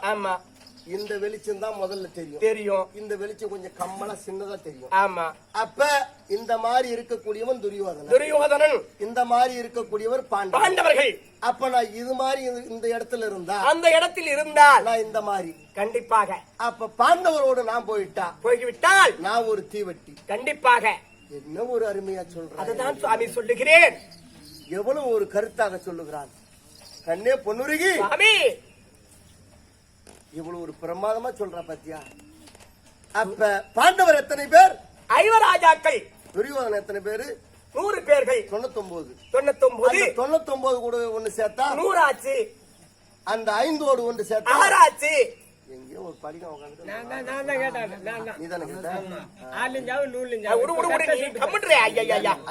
ஆமா. இந்த வெளிச்சம் தான் முதல்ல தெரியும். தெரியும். இந்த வெளிச்சம் கொஞ்சம் கம்மலா சின்னதா தெரியும். ஆமா. அப்ப இந்த மாதிரி இருக்கக்கூடியவன் துரியோதனன். துரியோதனன். இந்த மாதிரி இருக்கக்கூடியவர் பாண்டவன் பாண்டவர்கள். அப்ப நான் இது மாதிரி இந்த- இடத்துல இருந்தா? அந்த இடத்தில் இருந்தால் நான் இந்த மாதிரி. கண்டிப்பாக. அப்ப பாண்டவரோடு நான் போயிட்டா? போய்விட்டால் நான் ஒரு தீவட்டி. கண்டிப்பாக. என்ன ஒரு அருமையா சொல்றேன் அதுதான் சுவாமி சொல்லுகிறேன். எவ்வளவு ஒரு கருத்தாக சொல்லுகிறான். கண்ணே பொன்னுருகி. சுவாமி. இவ்வளவு ஒரு பிரமாதமா சொல்ற பாத்தியா? அப்ப பாண்டவர் எத்தனை பேர்? ஐவராஜாக்கள். துரியோதனன் எத்தனை பேரு? நூறு பேர்கள். தொண்ணூத்தொன்பது தொண்ணூத்தொன்பது அந்த தொண்ணூத்தொன்பது கூட ஒண்ணு சேர்த்தா? நூறாச்சு. அந்த ஐந்தோடு ஒன்று சேர்த்தா? ஆறாச்சு. எங்கேயோ ஒரு படிக்கம் உட்காந்து.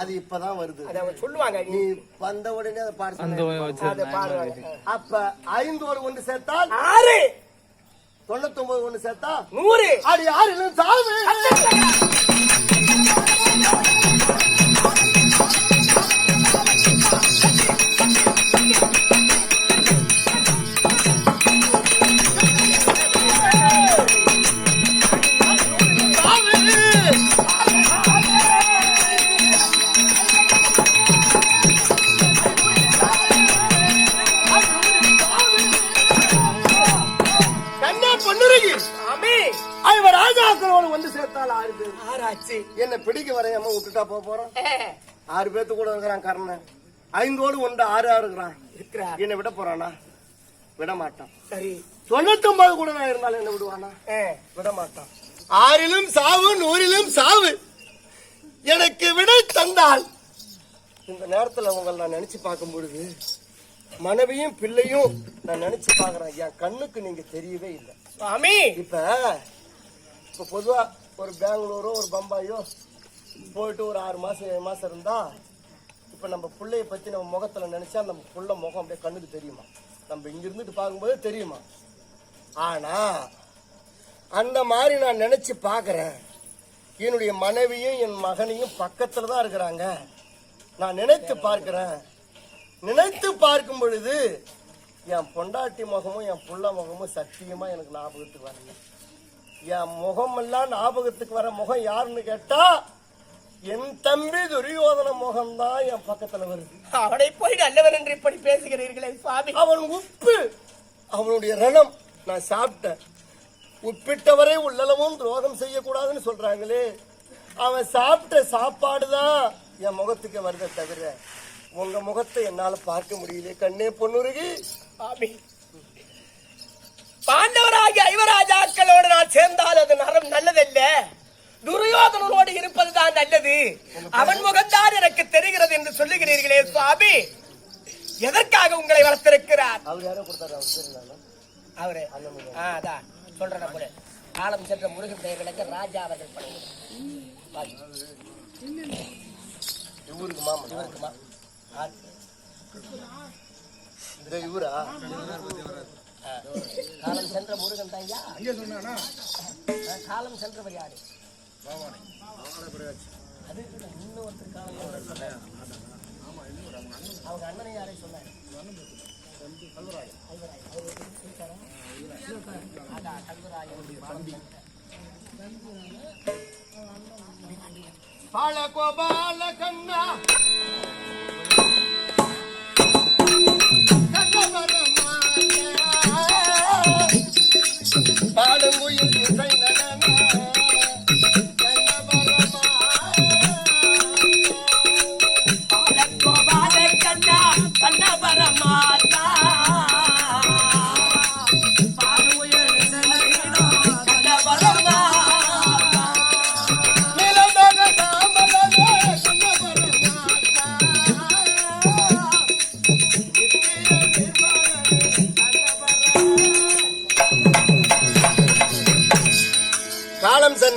அது இப்பதான் வருது. சொல்லுவாங்க. நீ வந்த உடனே அதை பாட. அப்ப ஐந்தோடு ஒன்று சேர்த்தால்? ஆறு. தொண்ணூத்தொன்பது ஒன்று சேர்த்தா நூறு. அடி யாரு சாவு. என்ன பிடிக்க வரையாம விட்டுட்டா போக போறோம். ஆறு பேர்த்து கூட இருக்கிறான் கர்ணன். ஐந்தோடு ஒன்று ஆறு ஆறு இருக்கிறான். என்னை விட போறானா? விட மாட்டான். சரி. தொண்ணூத்தொன்பது கூட நான் இருந்தாலும் என்ன விடுவானா? விட மாட்டான். ஆறிலும் சாவு நூறிலும் சாவு. எனக்கு விடை தந்தால். இந்த நேரத்துல உங்களை நான் நினைச்சு பார்க்கும் பொழுது மனைவியும் பிள்ளையும் நான் நினைச்சு பாக்குறேன் என் கண்ணுக்கு நீங்க தெரியவே இல்லை. இப்ப இப்ப பொதுவா ஒரு பெங்களூரோ ஒரு பம்பாயோ போயிட்டு ஒரு ஆறு மாதம் ஏழு மாதம் இருந்தால் இப்போ நம்ம பிள்ளைய பற்றி நம்ம முகத்தில் நினச்சா நம்ம புள்ள முகம் அப்படியே கண்ணுக்கு தெரியுமா? நம்ம இங்கே இருந்துட்டு பார்க்கும்போது தெரியுமா? ஆனால் அந்த மாதிரி நான் நினச்சி பார்க்குறேன். என்னுடைய மனைவியும் என் மகனையும் பக்கத்தில் தான் இருக்கிறாங்க. நான் நினைத்து பார்க்குறேன். நினைத்து பார்க்கும் பொழுது என் பொண்டாட்டி முகமும் என் புள்ள முகமும் சத்தியமாக எனக்கு ஞாபகத்துக்கு வரல. என் முகமெல்லாம் ஞாபகத்துக்கு வர முகம் யாருன்னு கேட்டா என் தம்பி துரியோதன முகம்தான் என் பக்கத்துல வருது. அவனை போய் நல்லவன் என்று இப்படி பேசுகிறீர்களே சுவாமி. அவன் உப்பு அவனுடைய ரணம். நான் சாப்பிட்டேன். உப்பிட்டவரை உள்ளளவும் துரோகம் செய்யக்கூடாதுன்னு சொல்றாங்களே. அவன் சாப்பிட்ட சாப்பாடு தான் என் முகத்துக்கு வருதே தவிர உங்க முகத்தை என்னால பார்க்க முடியல கண்ணே பொண்ணுருகி சுவாமி. பாண்டவராகிய ஐவராஜாக்களோடு நான் சேர்ந்தால் அது நரம் நல்லதல்ல. துரியோதனனோடு இருப்பதுதான் நல்லது. அவன் முகம்தான் எனக்கு தெரிகிறது என்று சொல்லுகிறீர்களே சுவாமி. எதற்காக உங்களை வளர்த்திருக்கிறார்? அவர் யாரோ கொடுத்தாரு அவர் தெரியுங்களா அவரு. ஆ, அதான் சொல்றேன் கூட. காலம் சென்ற முருகன் பெயர்களுக்கு ராஜா அவர்கள் இவருக்குமா இந்த இவரா? காலம் சென்ற முருகன் தான் ஐயா ஆ, காலம் சென்றவர் யாரு? அது இன்னொருத்தர் காலம். அவங்க அண்ணனை யாரை சொன்னார்? கல்வராய். அவர் இருக்காரா? அதான், கல்வராயனுடைய தம்பி. பால கோபால கண்ணா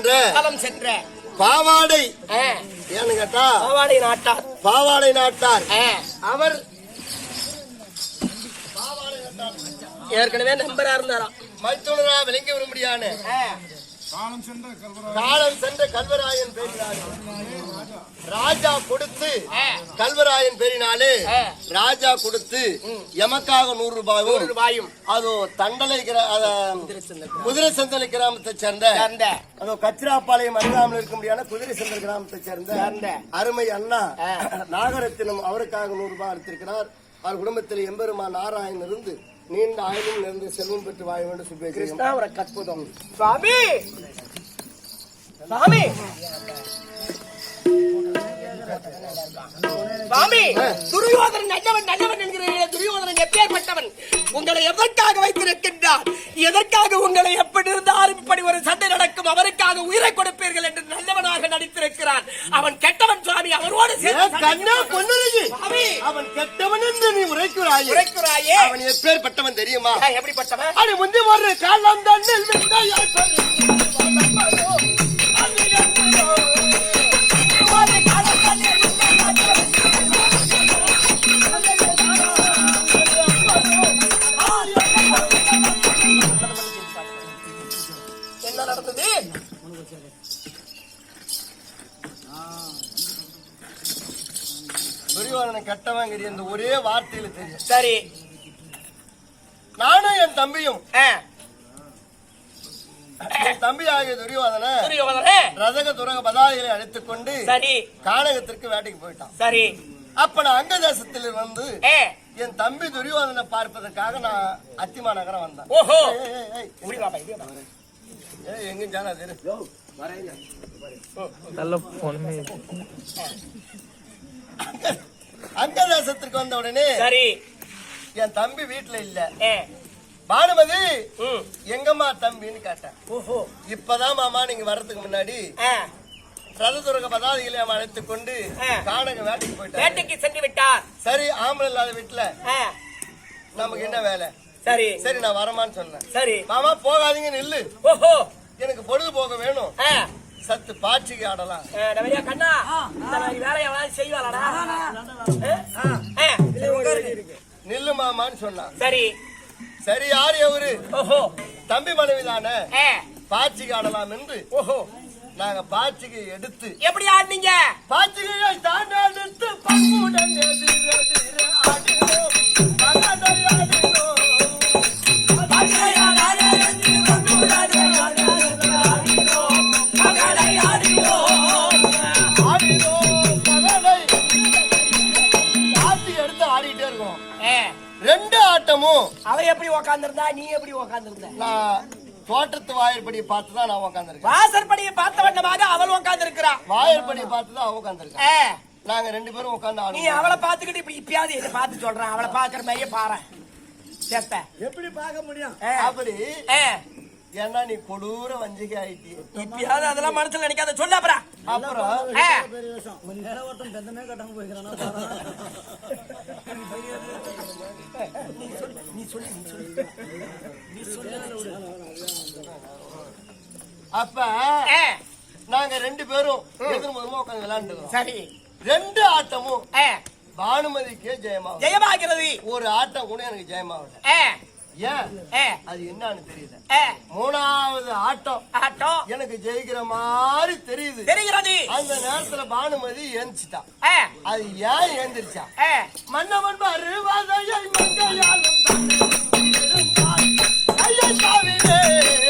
சென்ற பாவாடை. ஏன்னு கேட்டா பாவாடை நாட்டார். பாவாடை நாட்டார். அவர் ஏற்கனவே நம்பரா இருந்தாராம். மைத்துனரா விளங்கி வரும்படியான காலம் சென்ற கல்வராயன். காலம் சென்ற கல்வராயன் பேரினாலே. ராஜா கொடுத்து கல்வராயன் பேரினாலே ராஜா கொடுத்து எமக்காக நூறு ரூபாயும் ரூபாயும். அதோ தண்டலை குதிரை சந்தலை கிராமத்தை சேர்ந்த அதோ கச்சிராப்பாளையம் அருகாமல் இருக்க முடியாத குதிரை சந்தல் கிராமத்தை சேர்ந்த. அருமை அண்ணா நாகரத்தினம் அவருக்காக நூறு ரூபாய் அளித்திருக்கிறார் அவர் குடும்பத்தில் எம்பெருமான் நாராயணன் இருந்து நீண்ட ஆயுளும் இருந்து செல்வம் பெற்று வாழ வேண்டும் சுபேஜியம் கிருஷ்ணாவர கற்புதம். சுவாமி! சுவாமி! சுவாமி! துரியோதனன் நல்லவன் நல்லவன் என்கிறீர்களே துரியோதனன் எப்பேற்பட்டவன். உங்களை எதற்காக வைத்திருக்கின்றார்? எதற்காக உங்களை எப்படி இருந்தாலும் இப்படி ஒரு சண்டை நடக்கும்? அவருக்காக உயிரை கொடுப்பீர்கள் என்று நல்லவனாக நடித்திருக்கிறான் அவன் சுவாமி அவரோடு சேர்ந்து சண்டை கண்ணா பொன்னுருகி. சுவாமி. அவன் கெட்டவன் என்று நீ உரைக்கிறாயே. உரைக்கிறாயே. அவன் எப்பேற்பட்டவன் தெரியுமா? எப்படிப்பட்டவன்? அது முந்தி ஒரு காலம் தண்ணில் துரியோதனை கெட்டவங்கிற இந்த ஒரே வார்த்தையில தெரியும். சரி. நானும் என் தம்பியும் தம்பி ஆகிய துரியோதன ரதக துரக பதாதிகளை அழைத்துக் கொண்டு சரி. கானகத்திற்கு வேட்டைக்கு போயிட்டான். சரி. அப்ப நான் அங்க தேசத்தில் வந்து என் தம்பி துரியோதனை பார்ப்பதற்காக நான் அத்திமா நகரம் வந்தேன். ஓஹோ. எங்கேயும் ஜானா தெரு அங்க தேசத்திற்கு வந்த உடனே சரி. என் தம்பி வீட்டுல இல்ல. பானுமதி எங்கம்மா தம்பின்னு கேட்டேன். ஓஹோ. இப்பதான் மாமா நீங்க வர்றதுக்கு முன்னாடி ரததுரக பதாதிகளை அவன் அழைத்துக் கொண்டு ஆ. கானக வேட்டைக்கு போயிட்டான் வேட்டைக்கு சென்று விட்டார். சரி ஆம்பளை இல்லாத வீட்டுல நமக்கு என்ன வேலை? சரி. சரி நான் வரமான்னு சொன்னேன். சரி. மாமா போகாதீங்க நில்லு. ஓஹோ. எனக்கு பொழுதுபோக வேணும். ஆ, சத்து பாய்ச்சிக்கு ஆடலாம். கண்ணா வேலையை செய்வாளாடா? நில்லு மாமான்னு சொன்னான். சரி. சரி யார் எவரு? ஓஹோ. தம்பி மனைவி தானே ஆ, பாய்ச்சிக்கு ஆடலாம் என்று ஓஹோ. நாங்க பாய்ச்சிக்கு எடுத்து எப்படி ஆடுனீங்க? பாய்ச்சிகையை தாண்டி எடுத்து பங்குடன் எதிரெதிர ஆட்டமும் அவ எப்படி உக்காந்துருந்தா நீ எப்படி உக்காந்துருந்த? நான் தோட்டத்து வாயிற்படி பார்த்து தான் நான் உட்காந்துருக்கேன் வாசற்படியை பார்த்த வண்ணமாக அவள் உக்காந்துருக்கிறா. வாயிற்படி பார்த்து தான் அவன் உட்காந்துருக்கேன் ஆ, நாங்க ரெண்டு பேரும் உட்காந்து நீ அவளை பார்த்துக்கிட்டு இப்படி இப்பயாவது இதை பார்த்து சொல்றான் அவளை பார்க்கற மாதிரியே பாரு எப்படி பார்க்க முடியும்? அப்படி ஏன்னா நீ கொடூர வஞ்சிகை ஆயிட்டி இப்பயாவது அதெல்லாம் மனசுல நினைக்காத. சொல்ல அப்புறம். அப்ப நாங்க ரெண்டு பேரும் எதிர்முகமா உட்காந்து விளையாண்டுக்கிறோம். சரி. ரெண்டு ஆட்டமும் பானுமதிக்கே ஜெயமாகும். ஜெயமாகிறது. ஒரு ஆட்டம் கூட எனக்கு ஜெயமாகல. ஆ, ஏன்? அது என்னன்னு தெரியல. மூணாவது ஆட்டம். ஆட்டம் எனக்கு ஜெயிக்கிற மாதிரி தெரியுது. தெரிகிறது. அந்த நேரத்துல பானுமதி ஏந்திச்சிட்டா. அது ஏன் ஏந்திரிச்சா? மன்னவன் மங்கையாலும். ஐயா சாவிலே.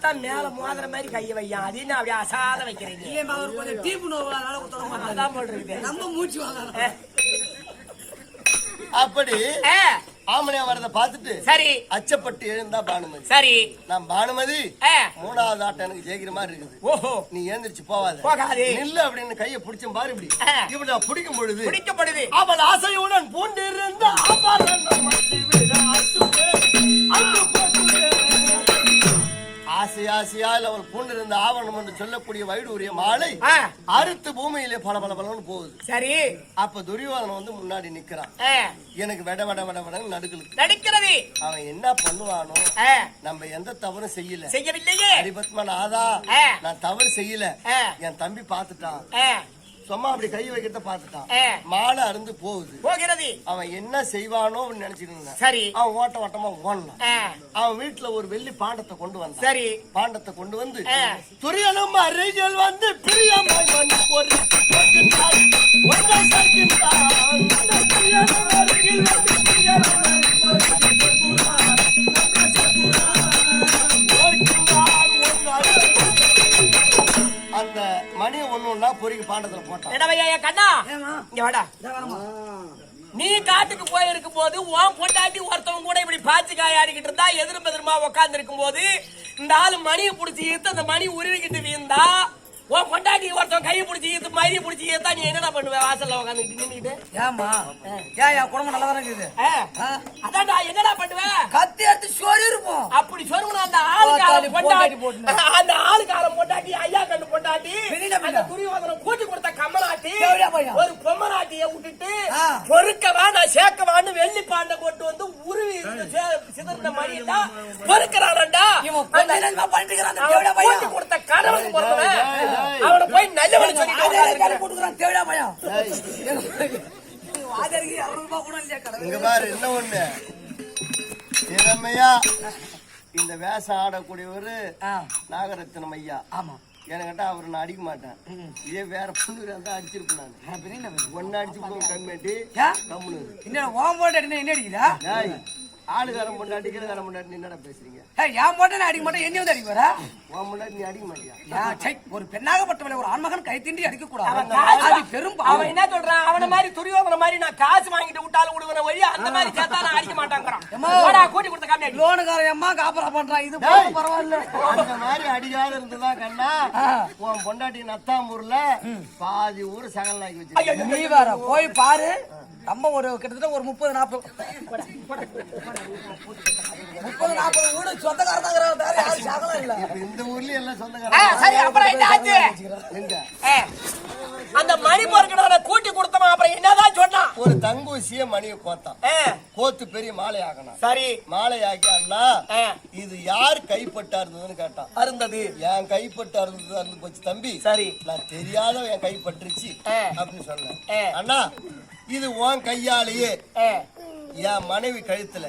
தான் மேல மோதிர மாதிரி கைய வையான் அது என்ன அப்படியே அசாத வைக்கிறீங்க? இல்லையா அவர் கொஞ்சம் டீப்பு நோவு அதனால குத்தர மாட்டாங்க அதான் போல் இருக்குது நம்ம மூச்சு வாங்க ஆ, அப்படி ஆ, ஆம்பளையா வர்றதை பார்த்துட்டு சரி. அச்சப்பட்டு எழுந்தா பானுமதி. சரி. நான் பானுமதி மூணாவது ஆட்டம் எனக்கு ஜெயிக்கிற மாதிரி இருக்குது. ஓஹோ. நீ ஏந்திரிச்சு போவாத போகாதே. நில்லு அப்படின்னு கையை பிடிச்சும் பாரு இப்படி. இப்படி நான் பிடிக்கும் பொழுது பிடிக்கப்படுது. அவள் ஆசையுடன் பூண்டிருந்த ஆபாரணம் ஆசை ஆசையால் அவள் பூண்டிருந்த ஆவணம் என்று சொல்லக்கூடிய வைடூரிய மாலை அறுத்து பூமியிலே பல பல பலன்னு போகுது. சரி. அப்ப துரியோதனன் வந்து முன்னாடி நிக்கிறான். எனக்கு வெட வெட வெட வெடன்னு நடுக்கலுக்கு நடிக்கிறது. அவன் என்ன பண்ணுவானோ நம்ம எந்த தவறும் செய்யல. செய்யவில்லையே. ஹரிபத்மா நாதா ஆ. நான் தவறு செய்யல. என் தம்பி பார்த்துட்டான். ஆ, சும்மா அப்படி கை வைக்கிறத பார்த்துட்டான். ஆ. மாலை அருந்து போகுது. போகிறது. அவன் என்ன செய்வானோ இருந்தான். சரி. அவன் ஓட்ட ஓட்டமா ஓடலாம். அவன் வீட்டுல ஒரு வெள்ளி பாண்டத்தை கொண்டு வந்தான். சரி. பாண்டத்தை கொண்டு வந்து. துரியனும் அருகில் வந்து பிரியமாய் வந்து ஒரு ஒன்றை அருகில் வந்து பிரியமாய் ஒண்ணா பொறுக்கி பாண்டத்துல போட்டான் கண்ணா? இங்க வாடா. நீ காட்டுக்கு போயிருக்கும் போது உன் பொண்டாட்டி ஒருத்தவங்க கூட இப்படி பாய்ச்சி காயாடிக்கிட்டு இருந்தா எதிரும் எதிருமா உட்கார்ந்து இருக்கும் போது இந்த ஆளு மணியை புடிச்சு ஈர்த்து அந்த மணி உருவிக்கிட்டு வீந்தா உன் பொண்டாட்டி ஒருத்தன் கையை புடிச்சு ஈர்த்து மணியை புடிச்சு ஈர்த்தா நீ என்னடா பண்ணுவ? வாசல்ல உட்காந்துட்டு நின்னுட்டு ஏமா ஏன் என் குடும்பம் நல்லா தானே இருக்குது? அதான்டா என்னடா பண்ணுவ? கத்தி எடுத்து சோறு இருப்போம். அப்படி சொல்லுங்க அந்த ஆளுக்கார போட்டாடி, பொண்டாட்டி. அந்த ஆளுக்கார பொண்டாட்டி ஐயா கண்டு பொண்டாட்டி அந்த துரியோதனம் கூட்டி கொடுத்த பையன்? ஒரு பொம்மநாட்டிய விட்டுட்டு. பொறுக்கவா நான் சேர்க்கவான்னு வெள்ளி பாண்டை கொண்டு வந்து உருவி சிதறின கூட்டி பையன்? கொடுத்த கணவன் பொறுத்தவன். அவனை போய் நல்லவன். போட்டுக்கிறான் கூட இல்லையா இங்க பாரு என்ன ஒண்ணு? திறமையா? இந்த வேஷம் ஆடக்கூடியவரு ஆ. நாகரத்னம் ஐயா. ஆமா. எனக்கிட்ட அவரை நான் அடிக்க மாட்டேன். இதே வேற பொண்ணு இருந்தா அடிச்சிருப்பேன் நான்? ஒன்னு அடிச்சு ஏன்? கம்முனு என்ன உன் போட்டு என்ன அடிக்கிறா ஆளுகாரம் பொண்டாட்டி கீழகாரம் பொண்டாட்டி நீ என்னடா பேசுறீங்க? என் நான் அடிக்க மாட்டேன். என்ன வந்து அடிக்க வரா உன் பொண்டாட்டி நீ அடிக்க மாட்டியா? ஒரு பெண்ணாகப்பட்டவளை ஒரு ஆண்மகன் கை தீண்டி அடிக்க கூடாது. அவன் காசு- அது பெரும் பாவம். அவன் என்ன சொல்றான்? அவன மாதிரி துரியோதன மாதிரி நான் காசு வாங்கிட்டு விட்டாலும் விடுவன வழி அந்த மாதிரி சேர்த்தா நான் அடிக்க மாட்டாங்கிறான். கூட்டி கொடுத்த லோனுக்காரன் அம்மா காப்பரா பண்றான். இது. பரவாயில்ல. அந்த மாதிரி அடிக்காத இருந்ததா கண்ணா. உன் பொண்டாட்டி நத்தாமூர்ல பாதி ஊர் சகலாக்கி வச்சிருக்க நீ வேற போய் பாரு. நம்ம ஒரு கிட்டத்தட்ட ஒரு முப்பது நாற்பது. முப்பது நாற்பது வீடு சொந்தக்காரன் வேற யாரும் சகலம் இல்ல. இந்த ஊர்லயும் எல்லாம் சொந்தக்காரங்க. சரி அப்புறம் என்ன ஆச்சு? அந்த மணி பொறுக்கணும் கூட்டி கொடுத்தவன் அப்புறம் என்னதான் சொன்னான்? ஒரு தங்கூசிய மணியை கோத்தான். கோத்து பெரிய மாலை ஆகணும் சரி. மாலை ஆக்கி அண்ணா ஆ, இது யார் கைப்பட்டா இருந்ததுன்னு கேட்டான். அருந்தது. என் கைப்பட்டு அறுந்தது அறுந்து போச்சு தம்பி. சரி. நான் தெரியாத என் கைப்பற்றுச்சு ஆ. அப்படின்னு சொன்னேன். அண்ணா இது உன் கையாலேயே. என் மனைவி கழுத்துல.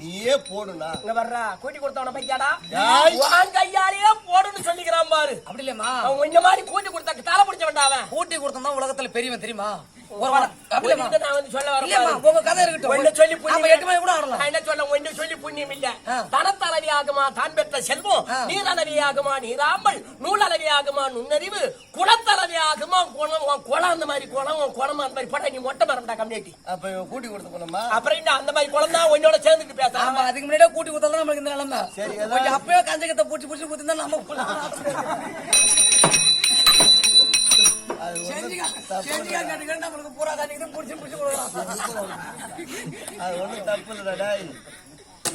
நீயே போடுனா இங்க வர்றா கூட்டி கொடுத்தவன பையாடா. உன் கையாலேயே போடுன்னு சொல்லிக்கிறான் பாரு. அப்படி இல்லையம்மா அவன் இந்த மாதிரி கூட்டி கொடுத்த தலை பிடிச்ச வேண்டாவன் கூட்டி கொடுத்தா உலகத்துல பெரியவன் தெரியுமா? ஒரு வாரம் நான் வந்து சொல்ல வர இல்லையம்மா பாரு. உங்க கதை இருக்கட்டும். சொல்லி எட்டு மணி கூட ஆடலாம் நான் என்ன சொல்ல சொல்லி புண்ணியம் இல்ல தான் பெற்ற செல்வம். ஆ. நீரளவி ஆகுமா நீராமல் நூலளவி ஆகுமா நுண்ணறிவு. குளத்தளவி ஆகுமா குளம் குளம் அந்த மாதிரி குளம் குளம் அந்த மாதிரி போட்டா நீ மொட்டை மரம்டா கம்யூனிட்டி? அப்ப கூட்டி கொடுத்த போனோமா அப்புறம் என்ன அந்த மாதிரி குளம் தான் உன்னோட சேர்ந்துட்டு ஆமா அதுக்கு முன்னாடியே கூட்டி கொடுத்தா நம்மளுக்கு இந்த நிலைமை. சரி, கொஞ்சம் அப்பயே கஞ்சகத்தை பூச்சி நம்ம நம்மளுக்கு பூரா கஞ்சிக்கிட்டு பூச்சி பூச்சி கொடுக்கலாம் அது ஒண்ணும் தப்பு இல்லடா.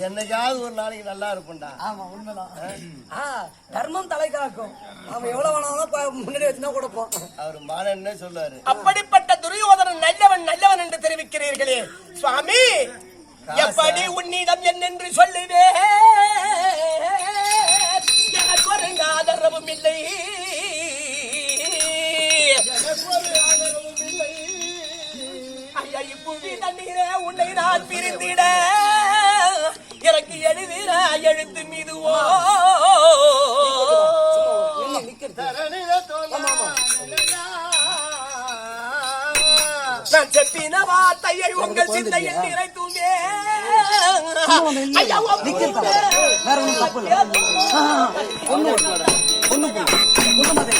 என்னைக்காவது ஒரு நாளைக்கு நல்லா இருப்பேன்டா. ஆமா உண்மைதான். ஆ, தர்மம் தலை காக்கும். அவன் எவ்வளவு வேணாலும் முன்னாடி வச்சுதான் கொடுப்போம் அவர் மானன்னே சொல்லுவாரு. அப்படிப்பட்ட துரியோதனன் நல்லவன் நல்லவன் என்று தெரிவிக்கிறீர்களே சுவாமி? எப்படி உன்னிடம் என்னென்று சொல்லுவே? எனக்கு ஒரு ஆதரவும் இல்லை. ஐயா இப்புவி தண்ணீரே உன்னை நான் பிரிந்திட. எழுத்து மீதுவோ நான் செப்பின வார்த்தையை உங்கள் சிந்தையில் நிறைத்துங்கே. ஐயா வேற ஒண்ணும் தப்பு மாதிரி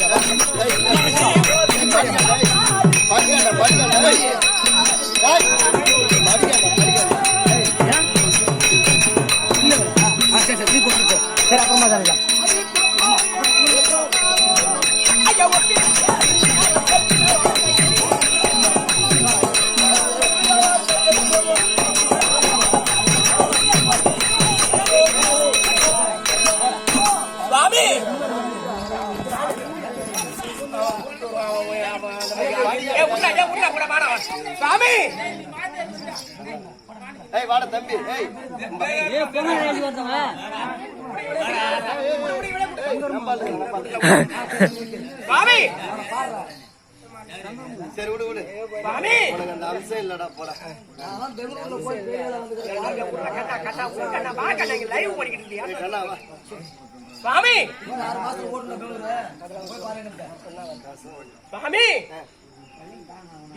கரெக்டா சாமி ஏய் வாட தம்பி ஏய். ஏய் பெரிய ராஜி வந்தவன் சுவாமி சரி விடு விடு. உனக்கு அந்த அம்சம் இல்லடா போடா. நான் பெங்களூர்ல போய் பெரிய வேலை வந்துட்டு கட்டா, கட்டா, உன் கட்டா, வா, கட்டா, இங்க live ஓடிக்கிட்டு இருக்கியா? ஏய், கண்ணா வா சுவாமி இன்னும் ஆறு மாசத்துல ஓட்டுல பெங்களூர் போய் பாருங்க சுவாமி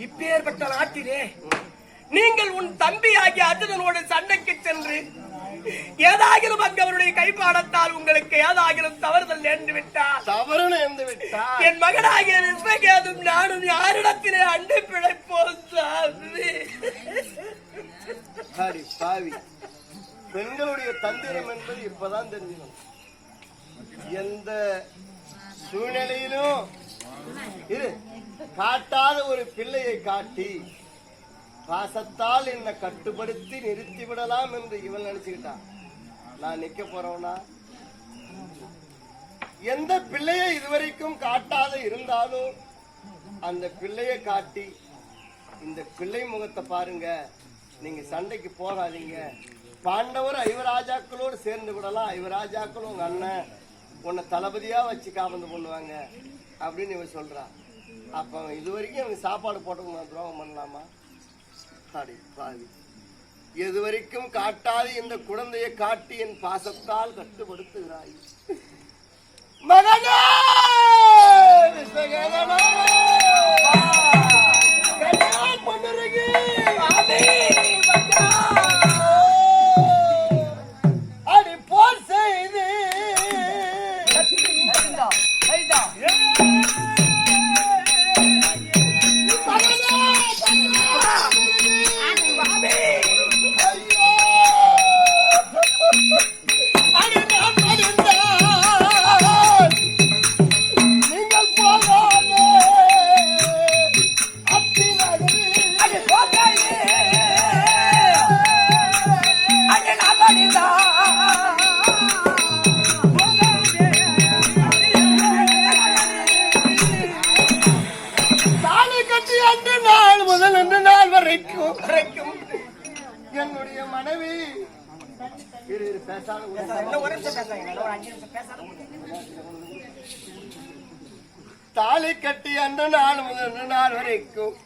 இப்பேற்பட்ட நாட்டிலே நீங்கள் உன் தம்பி ஆகிய அர்ஜுனனோடு சண்டைக்கு சென்று ஏதாகிலும் அங்கு அவருடைய கைப்பாடத்தால் உங்களுக்கு ஏதாகிலும் தவறுதல் நேர்ந்து விட்டால் தவறு நேர்ந்து விட்டா என் மகனாகிய விஸ்வகேதும் நானும் யாரிடத்திலே அண்டை பிழைப்போம் சாமி. பாவி பெண்களுடைய தந்திரம் என்பது இப்பதான் தெரிஞ்சுக்கணும். எந்த சூழ்நிலையிலும் இரு காட்டாத ஒரு பிள்ளையை காட்டி பாசத்தால் என்னை கட்டுப்படுத்தி நிறுத்தி விடலாம் என்று இவன் நினைச்சுக்கிட்டான். நான் நிக்க போறவனா? எந்த பிள்ளையை இதுவரைக்கும் காட்டாத இருந்தாலும் அந்த பிள்ளையை காட்டி இந்த பிள்ளை முகத்தை பாருங்க. நீங்க சண்டைக்கு போகாதீங்க. பாண்டவர் ஐவராஜாக்களோடு சேர்ந்து விடலாம். ஐவராஜாக்களும் உங்க அண்ணன். உன்னை தளபதியா வச்சு காபந்து பண்ணுவாங்க. அப்படின்னு இவன் சொல்றான். அப்ப இது வரைக்கும் அவனுக்கு சாப்பாடு போட்டவங்க துரோகம் பண்ணலாமா? அடி பாவி எது இந்த குழந்தையை காட்டி என் பாசத்தால் கட்டுப்படுத்துகிறாய். மகனே! தாலி கட்டி அன்று நாள் முதல் நாள் வரைக்கும்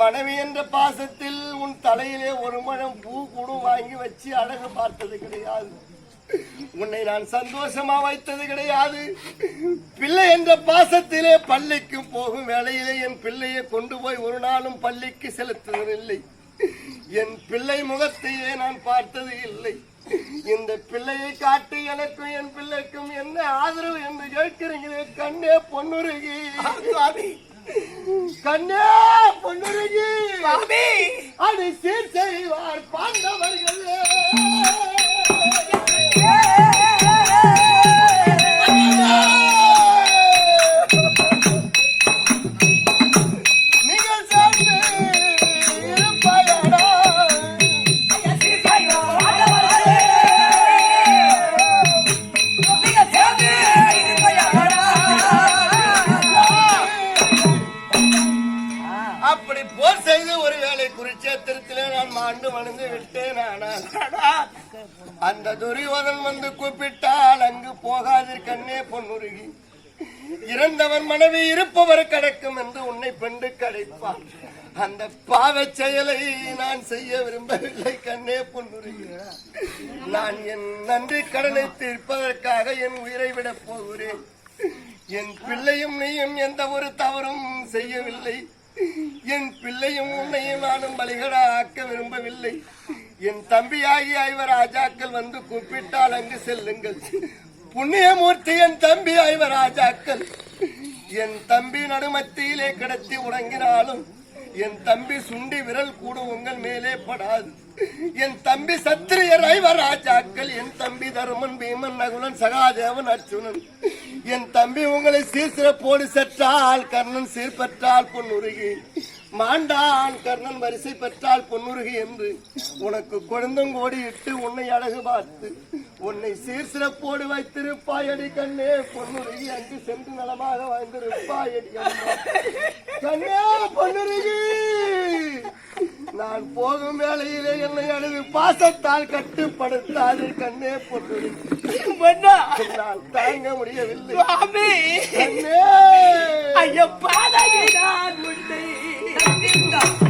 மனைவி என்ற பாசத்தில் உன் தலையிலே ஒரு மனம் பூ கூட வாங்கி வச்சு அழகு பார்த்தது கிடையாது. உன்னை நான் சந்தோஷமா வைத்தது கிடையாது. பிள்ளை என்ற பாசத்திலே பள்ளிக்கு போகும் வேளையிலே என் பிள்ளையை கொண்டு போய் ஒரு நாளும் பள்ளிக்கு செலுத்துவதில்லை. என் பிள்ளை முகத்தையே நான் பார்த்தது இல்லை. இந்த பிள்ளையை காட்டி எனக்கும் என் பிள்ளைக்கும் என்ன ஆதரவு என்று கேட்கிறீங்களே கண்ணே பொன்னுருகி. கண்ணே பொன்னுருகி. அடி சீர் செய்வார் பாண்டவர்களே. மனைவி இருப்பவர் கடக்கும் என்று உன்னை பெண்டு கடைப்பான். அந்த பாவச் செயலை நான் செய்ய விரும்பவில்லை கண்ணே பொன்னுருகி. நான் என் நன்றி கடனை தீர்ப்பதற்காக என் உயிரை விடப் போகிறேன். என் பிள்ளையும் நீயும் எந்த ஒரு தவறும் செய்யவில்லை. என் பிள்ளையும் உன்னையும் நானும் பலிகடா ஆக்க விரும்பவில்லை. என் தம்பியாகிய ஐவர் ராஜாக்கள் வந்து கூப்பிட்டால் அங்கு செல்லுங்கள். புண்ணியமூர்த்தி என் தம்பி ஐவர் ராஜாக்கள். என் தம்பி நடுமத்தியிலே கிடத்தி உறங்கினாலும் என் தம்பி சுண்டி விரல் கூட உங்கள் மேலே படாது. என் தம்பி சத்திரிய ஐவர் ராஜாக்கள் என் தம்பி தருமன் பீமன் நகுலன் சகாதேவன் அர்ஜுனன். என் தம்பி உங்களை சீர்சிறப்போடு செற்றால் கர்ணன் சீர்பற்றால் பொன்னுருகி. மாண்டான் கர்ணன் வரிசை பெற்றால் பொன்னுருகி என்று. உனக்கு கொழுந்தங்கோடி இட்டு உன்னை அழகு பார்த்து உன்னை சீர்சிறப்போடு வைத்திருப்பாயடி கண்ணே. பொன்னுருகி அங்கு சென்று நலமாக வாழ்ந்திருப்பாயடி. கண்ணே. பொன்னுருகி நான் போகும் வேளையிலே என்னை அழுது பாசத்தால் கட்டுப்படுத்தாது கண்ணே பொன்னுருகி மன்னா என்னால் தாங்க முடியவில்லை. கண்ணே! ஐயப்பாதகி நான் உன்னை Tá Bem-vinda!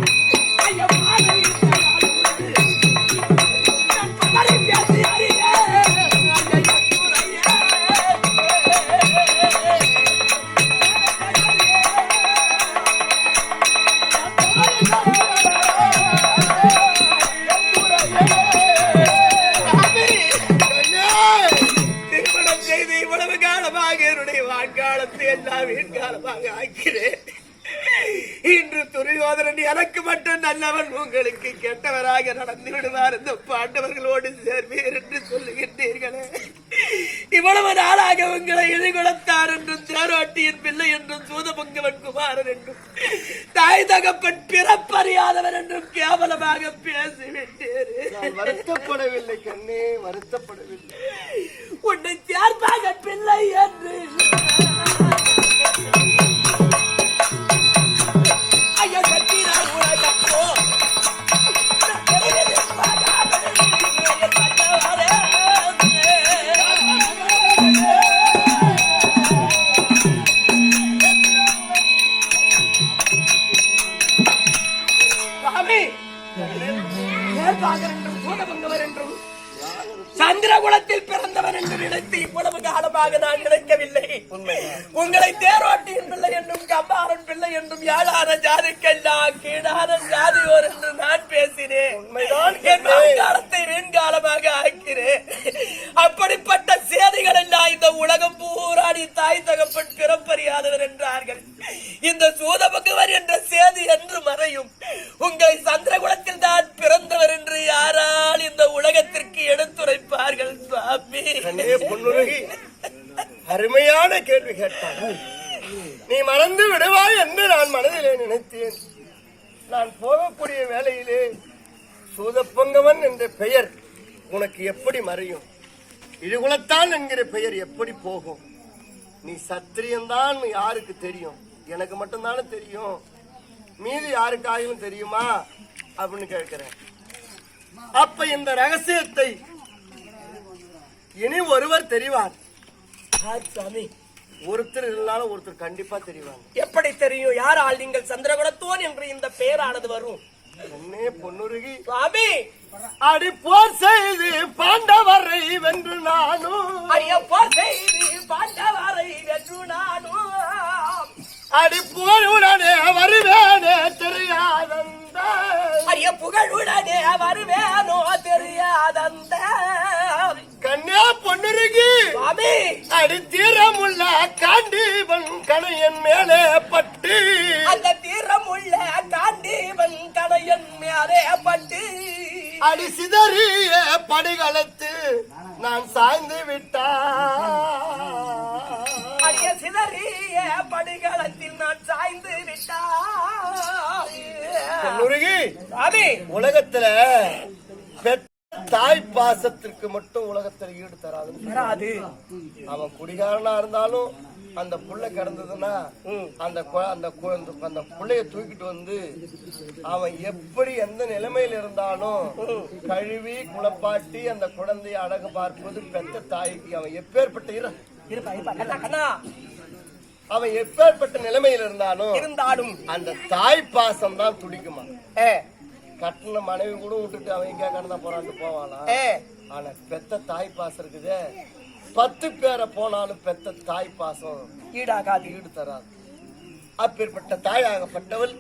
உருகி அருமையான கேள்வி கேட்டாய் நீ மறந்து விடுவாய் என்று நான் மனதிலே நினைத்தேன். நான் போகக்கூடிய வேலையிலே சூதப்பங்கவன் என்ற பெயர் உனக்கு எப்படி மறையும்? இழுகுலத்தான் என்கிற பெயர் எப்படி போகும்? நீ சத்திரியம்தான் யாருக்கு தெரியும்? எனக்கு மட்டும்தானே தெரியும். மீதி யாருக்காகவும் தெரியுமா? அப்படின்னு கேட்கிறேன். அப்ப இந்த ரகசியத்தை இனி ஒருவர் தெரிவார். சுவாமி ஒருத்தர் இருந்தாலும் ஒருத்தர் கண்டிப்பா தெரிவாங்க. எப்படி தெரியும்? யாரால் நீங்கள் சந்திரகுலத்தோன் என்று இந்த பெயரானது வரும். என்னே பொன்னுருகி. சுவாமி! அடி போர் செய்து பாண்டவரை வென்று நானும் ஐயப்பா செய்தி பாண்டவரை வென்று நானும் அடி போருடனே வருவேனே தெரியாதந்த. ஐய புகழுடனே வருவேனோ தெரியாதந்த. பொன்னுருகி சுவாமி! அடி தீரமுள்ள காண்டீவன் கணையன் மேலே பட்டு. அந்த தீரமுள்ள காண்டீவன் கடையன் மேலே பட்டு. அடி சிதறிய படிகளத்து நான் சாய்ந்து விட்டா அடிய சிதறிய படிகளத்தில் நான் சாய்ந்து சுவாமி! உலகத்துல தாய் பாசத்திற்கு மட்டும் உலகத்துல ஈடு தராது அவன் குடிகாரனா இருந்தாலும் அந்த புள்ள கிடந்ததுன்னா அந்த அந்த அந்த- புள்ளைய தூக்கிட்டு வந்து அவன் எப்படி எந்த நிலைமையில இருந்தாலும் கழுவி குளப்பாட்டி அந்த குழந்தையை அழகு பார்ப்பது பெத்த தாய்க்கு அவன் எப்பேற்பட்ட அவன் எப்பேற்பட்ட நிலைமையில இருந்தாலும் இருந்தாலும். அந்த தாய் பாசம் தான் துடிக்குமா? கட்டின மனைவி கூட விட்டுட்டு அவன் எங்க கடந்தா போறான்னு போவானா? ஆனா பெத்த தாய் பாசம் இருக்குதே. பத்து பேரை போனாலும் பெத்த தாய் பாசம் ஈடாகாது. ஈடு தராது. அப்பேற்பட்ட தாயாகப்பட்டவள்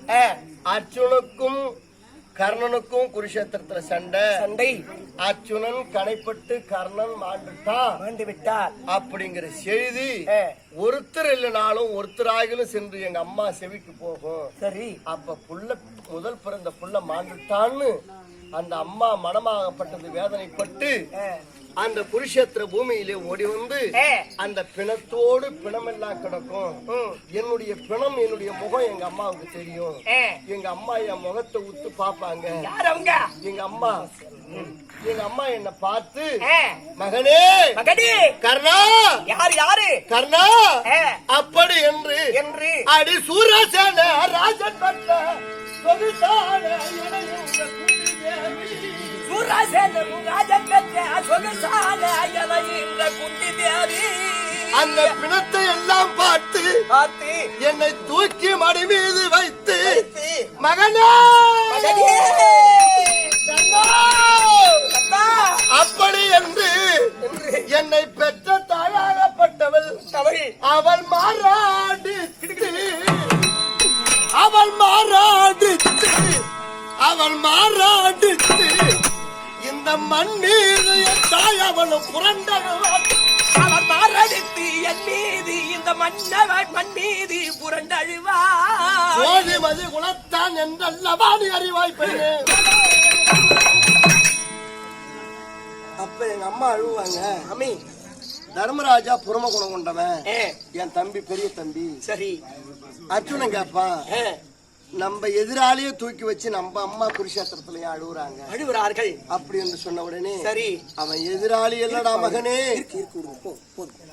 அர்ஜுனுக்கும் கர்ணனுக்கும் குருஷேத்திரத்துல சண்டை. சண்டை. அர்ஜுனன் கனைப்பட்டு கர்ணன் மாண்டுட்டான் மாண்டு விட்டார் அப்படிங்கிற செய்தி ஒருத்தர் இல்லைனாலும் ஒருத்தராகிலும் சென்று எங்க அம்மா செவிக்கு போகும். சரி. அப்ப புள்ள முதல் பிறந்த புள்ள மாண்டுட்டான்னு அந்த அம்மா மனமாகப்பட்டது வேதனைப்பட்டு அந்த குருஷேத்திர பூமியிலே ஓடி வந்து அந்த பிணத்தோடு பிணமெல்லாம் கிடக்கும். ம். என்னுடைய பிணம் என்னுடைய முகம் எங்க அம்மாவுக்கு தெரியும். எங்க அம்மா என் முகத்தை உத்து பாப்பாங்க யார் அவங்க? எங்க அம்மா. எங்க அம்மா என்ன பார்த்து மகனே மகனே! கர்ணா! யார் யாரு? கர்ணா! அப்படி என்று என்று அடி சூரசேன ராஜன் வந்த அந்த பிணத்தை எல்லாம் பார்த்து பார்த்து என்னை தூக்கி மடி மீது வைத்து மகனே! அப்படி என்று என்னை பெற்ற தாயாகப்பட்டவள் அவள் மாறாடி அவள் மாறாடி அவள் மாறாடி இந்த மண் மீது என் தாய் அவளும் புரண்டழுவாள் அவர் மாரடித்து என் மீது இந்த மன்னவன் மண் மீது புரண்டழுவார். சோதிமதி குலத்தான் என்றல்லவா நீ அறிவாய் பெண்ணே. அப்ப எங்க அம்மா அழுவாங்க அமி தர்மராஜா புறம குணம் கொண்டவன். ஏ, என் தம்பி பெரிய தம்பி. சரி. அர்ஜுனன் கேப்பான். ஏ, நம்ம எதிராளியே தூக்கி வச்சு நம்ம அம்மா குருஷேத்திரத்துல ஏன் அழுகுறாங்க அழுகிறார்கள் அப்படி என்று சொன்ன உடனே சரி. அவன் எதிராளி இல்லடா மகனே.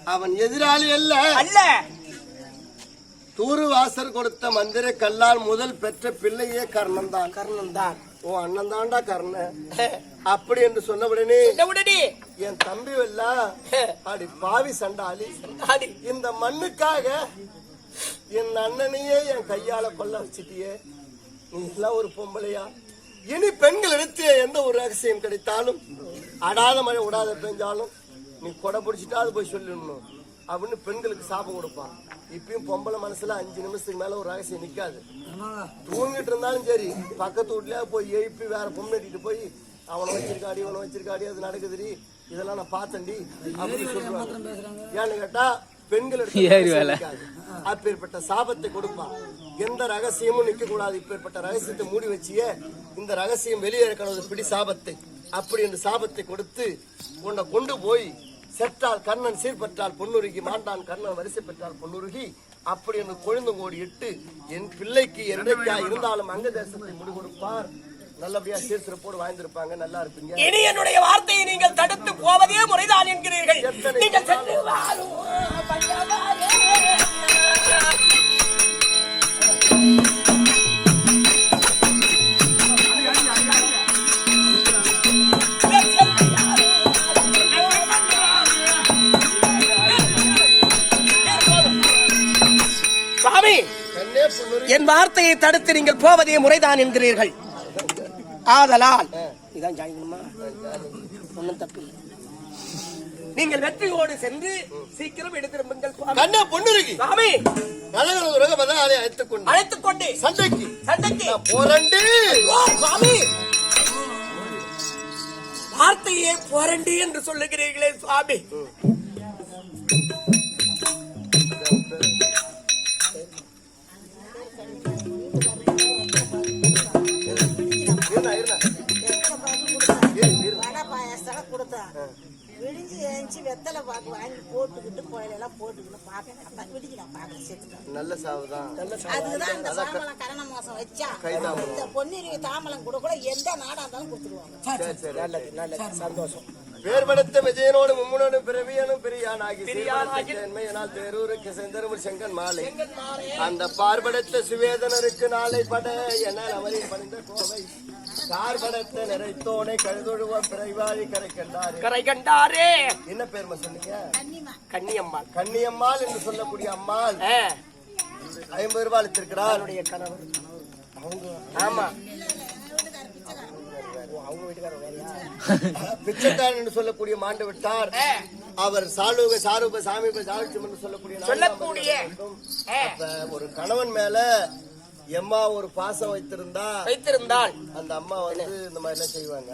அவன் எதிராளி அல்ல. அல்ல. தூரு வாசர் கொடுத்த மந்திர கல்லால் முதல் பெற்ற பிள்ளையே கர்ணன் தான் கர்ணன் தான் ஓ அண்ணன் தான்டா கர்ணன் அப்படி என்று சொன்ன உடனே உடனே என் தம்பி எல்லாம் அடி பாவி சண்டாளி. இந்த மண்ணுக்காக என் அண்ணனையே என் கையால கொல்ல வச்சிட்டியே. நீ எல்லாம் ஒரு பொம்பளையா? இனி பெண்கள் எடுத்து எந்த ஒரு ரகசியம் கிடைத்தாலும் அடாத மழை விடாத பெஞ்சாலும் நீ கொடை பிடிச்சிட்டாது போய் சொல்லிடணும். அப்படின்னு பெண்களுக்கு சாபம் கொடுப்பான். இப்பயும் பொம்பளை மனசுல அஞ்சு நிமிஷத்துக்கு மேல ஒரு ரகசியம் நிக்காது. தூங்கிட்டு இருந்தாலும் சரி பக்கத்து வீட்லயே போய் எழுப்பி வேற பொண்ணு கட்டிட்டு போய் அவனை வச்சிருக்காடி இவனை வச்சிருக்காடி அது நடக்குதுடி இதெல்லாம் நான் பார்த்தேன்டி அப்படின்னு சொல்லுவாங்க. ஏன்னு கேட்டா பெண்கள் அப்பேற்பட்ட சாபத்தை கொடுப்பான் எந்த ரகசியமும் நிக்க கூடாது இப்பேற்பட்ட ரகசியத்தை மூடி வச்சியே இந்த ரகசியம் வெளியே இருக்கிறது பிடி சாபத்தை. அப்படி என்று சாபத்தை கொடுத்து உன்னை கொண்டு போய் செற்றால் கண்ணன் சீர்பற்றால் பொன்னுருகி மாண்டான் கண்ணன் வரிசை பெற்றால் பொன்னுருகி அப்படி என்று கொழுந்தங்கோடி இட்டு என் பிள்ளைக்கு இரண்டைக்கா இருந்தாலும் அங்க தேசத்தை முடி கொடுப்பார். நல்லபடியா சீர்சிறப்போடு வாழ்ந்திருப்பாங்க. நல்லா இருப்பீங்க. இனி என்னுடைய வார்த்தையை நீங்கள் தடுத்து போவதே முறைதான் என்கிறீர்கள். எத்தனை நீங்கள் சென்று என் வார்த்தையை தடுத்து நீங்கள் போவதே முறைதான் என்கிறீர்கள். ஆதலால் இதான் ஜாயினுமா ஒன்றும் தப்பில்லை நீங்கள் வெற்றியோடு சென்று சீக்கிரம் எடுத்திரும்புங்கள் சுவாமி. கண்ணே சுவாமி. கலகல உலகம் அதை அழைத்துக் கொண்டு. அழைத்துக் கொண்டு சண்டைக்கு. சண்டைக்கு ஓ, சுவாமி. வார்த்தையே போரண்டி என்று சொல்லுகிறீர்களே சுவாமி. ஏஞ்சி வெத்தலை பாக்கு வாங்கி போட்டுக்கிட்டு கோயிலெல்லாம் போட்டுக்கிட்டு பார்ப்பேன். அதான் விடிஞ்சு நான் பார்க்க செத்துட்டேன் நல்ல அதுக்குதான் இந்த சாமலம் கரண மோசம் வச்சா. இந்த பொன்னிருவி தாமலம் கூட கூட எந்த நாடா இருந்தாலும் கொடுத்துருவாங்க. சரி, சரி. நல்லது நல்லது. சந்தோஷம். பேர் படுத்த விஜயனோடு மும்முனோடு பிறவியனும் பிரியானாகி என்மையினால் தேரூருக்கு செந்தருமல் செங்கன் மாலை அந்த பார்படுத்த சுவேதனருக்கு நாளை பட என அவரில் பணிந்த கோவை. சார்படத்த நிறைத்தோனை கழுதொழுவ பிறைவாழி கரை கண்டாரு கரை கண்டாரே என்ன பேர் சொன்னீங்க கன்னியம்மாள். கன்னியம்மாள் என்று சொல்லக்கூடிய அம்மாள். ஐம்பது ரூபாய் அளித்திருக்கிறார். அவருடைய கணவர். ஆமா. அவங்க வீட்டுக்காரர் பிச்சைக்காரன் என்று சொல்லக்கூடிய மாண்டு விட்டார் அவர் சாலுக சாரூப சாமிப சாலட்சுமி என்று சொல்லக்கூடிய சொல்லக்கூடிய. ஒரு கணவன் மேல எம்மா ஒரு பாசம் வைத்திருந்தா வைத்திருந்தால். அந்த அம்மா வந்து இந்த மாதிரி எல்லாம் செய்வாங்க